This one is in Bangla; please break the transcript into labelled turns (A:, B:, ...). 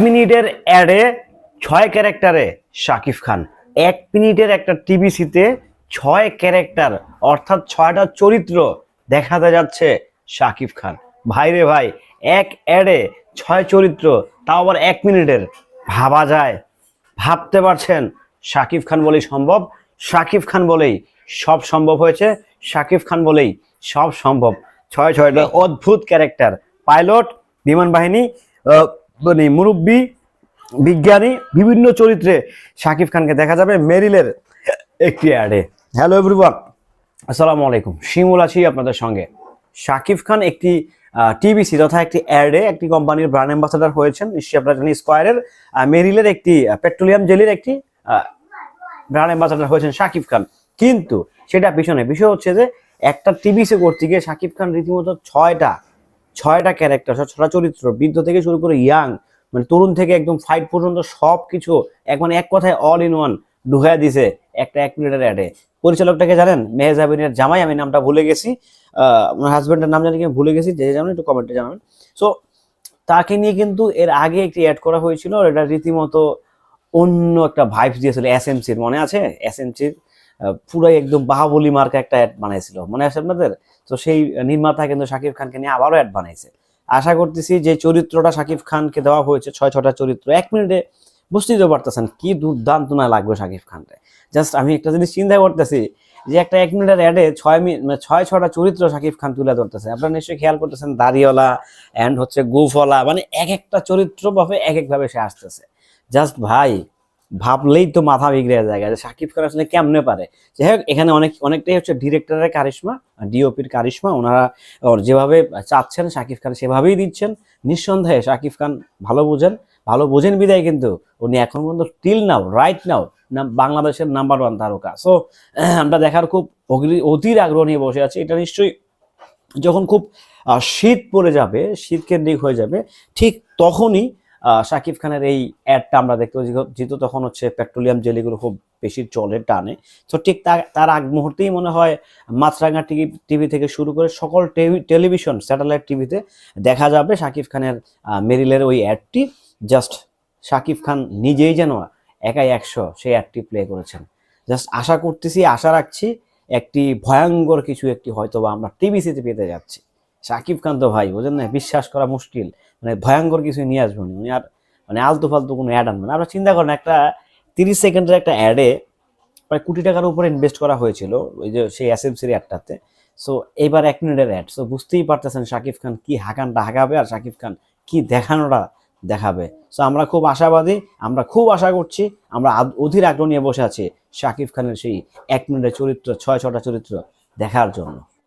A: মিনিটের অ্যাডে ছয় ক্যারেক্টারে শাকিব খান। এক মিনিটের একটা টিভিসিতে ছয় ক্যারেক্টার, অর্থাৎ ছয়টা চরিত্র দেখাতে যাচ্ছে শাকিব খান। ভাই রে ভাই, এক অ্যাডে ছয় চরিত্র, তাও আবার এক মিনিটের। ভাবা যায়, ভাবতে পারছেন শাকিব খান বলেই সম্ভব। শাকিব খান বলেই সব সম্ভব হয়েছে। শাকিব খান বলেই সব সম্ভব। ছয় ছয়টা অদ্ভুত ক্যারেক্টার, পাইলট, বিমান বাহিনী মানে মুরব্বী, বিজ্ঞানী, বিভিন্ন চরিত্রে শাকিব খানকে দেখা যাবে মেরিলের একটি অ্যাডে। হ্যালো এভরিওয়ান আসসালামু আলাইকুম। শিমুল আছি আপনাদের সঙ্গে। শাকিব খান একটি টিভিসি তথা একটি অ্যাডে, একটি কোম্পানির ব্র্যান্ড অ্যাম্বাসাডার হয়েছেন, নিশ্চয়ই আপনারা জানেন, স্কোয়ারের মেরিলের একটি পেট্রোলিয়াম জেলির একটি ব্র্যান্ড অ্যাম্বাসাডার হয়েছেন শাকিব খান। কিন্তু সেটা পিছনে বিষয় হচ্ছে যে একটা টিভিসি করতে গিয়ে শাকিব খান রীতিমতো ছয়টা ছয়টা ক্যারেক্টার ছটা চরিত্র বৃদ্ধ থেকে শুরু করে ইয়াং মানে তরুণ থেকে একদম ফাইট পর্যন্ত সব কিছু এক মানে এক কথায় অল ইন ওয়ান ঢুকাই দিছে একটা এক মিনিটের অ্যাডে পরিচালকটাকে জানেন? মেহজাবিনের জামাই আমি নামটা ভুলে গেছি। আহ, ওনার হাজবেন্ডের নাম জানি ভুলে গেছি যে জানেন একটু কমেন্টে জানাবেন। সো তাকে নিয়ে কিন্তু এর আগে একটি অ্যাড করা হয়েছিল আর এটা রীতিমতো অন্য একটা ভাইবস দিয়েছিল এসএমসির মনে আছে? এস এসএমসির পুরাই একদম বাহাবলি মার্কা একটা অ্যাড বানাইছিল। মনে আছে আপনাদের? তো সেই নির্মাতা কিন্তু শাকিব খানকে নিয়ে আবারও অ্যাড বানাইছে। আশা করতেছি যে চরিত্রটা শাকিব খানকে দেওয়া হয়েছে ছয় ছটা চরিত্র, এক মিনিটে বুঝতেই তো পারতেছেন কি দুর্দান্ত না লাগবে শাকিব খানকে জাস্ট আমি একটা জিনিস চিন্তা করতেছি যে একটা এক মিনিটের অ্যাডে ছয় মিনিট মানে ছয় ছটা চরিত্র শাকিব খান তুলে ধরতেছে। আপনারা নিশ্চয়ই খেয়াল করতেছেন দাড়িওয়ালা অ্যান্ড হচ্ছে গুফওয়ালা মানে এক একটা চরিত্র ভাবে এক একভাবে সে আসতেছে। জাস্ট ভাই ভাবলেই তো মাথা বিগড়ে যায়। যে শাকিব খান আসলে কেমনে পারে? যাই হোক, এখানে অনেক, অনেকটাই হচ্ছে ডিরেক্টরের কারিশমা ডিওপির কারিশমা। ওনারা, ওর যেভাবে চাচ্ছেন শাকিব খান সেভাবেই দিচ্ছেন। নিঃসন্দেহে শাকিব খান ভালো বোঝেন ভালো বোঝেন বিদায় কিন্তু উনি এখন পর্যন্ত টিল নাও রাইট নাও বাংলাদেশের নাম্বার ওয়ান তারকা। সো আমরা দেখার খুব অধীর আগ্রহ নিয়ে বসে আছি। এটা নিশ্চয়ই যখন খুব শীত পড়ে যাবে, শীত কেন্দ্রিক হয়ে যাবে, ঠিক তখনই শাকিব খানের এই অ্যাডটা আমরা দেখতে পাচ্ছি। যেহেতু তখন হচ্ছে পেট্রোলিয়াম জেলিগুলো খুব বেশি চলে টানে। তো ঠিক তার আগ মুহূর্তেই মনে হয় মাছরাঙা টিভি টিভি থেকে শুরু করে সকল টেলি- টেলিভিশন, স্যাটেলাইট টিভিতে দেখা যাবে শাকিব খানের মেরিলের ওই অ্যাডটি জাস্ট শাকিব খান নিজেই যেন একাই একশো সেই অ্যাডটি প্লে করেছেন। জাস্ট আশা করতেছি, আশা রাখছি একটি ভয়ঙ্কর কিছু একটি হয়তো বা আমরা টিভিসিতে পেতে যাচ্ছি। শাকিব খান তো ভাই, বোঝেন না বিশ্বাস করা মুশকিল। মানে ভয়ঙ্কর কিছু নিয়ে আসবেন উনি। আর মানে আলতু ফালতু কোনো অ্যাড আনবেন আপনারা চিন্তা করেন, একটা তিরিশ সেকেন্ডের একটা অ্যাডে প্রায় কোটি টাকার উপরে ইনভেস্ট করা হয়েছিল, ওই যে সেই এসএমসির অ্যাডটাতে সো এইবার এক মিনিটের অ্যাড সো বুঝতেই পারতেছেন শাকিব খান কি হাকানটা হাঁকাবে আর শাকিব খান কি দেখানোটা দেখাবে। সো আমরা খুব আশাবাদী, আমরা খুব আশা করছি, আমরা অধীর আগ্রহ নিয়ে বসে আছি শাকিব খানের সেই এক মিনিটের চরিত্র ছয় ছটা চরিত্র দেখার জন্য।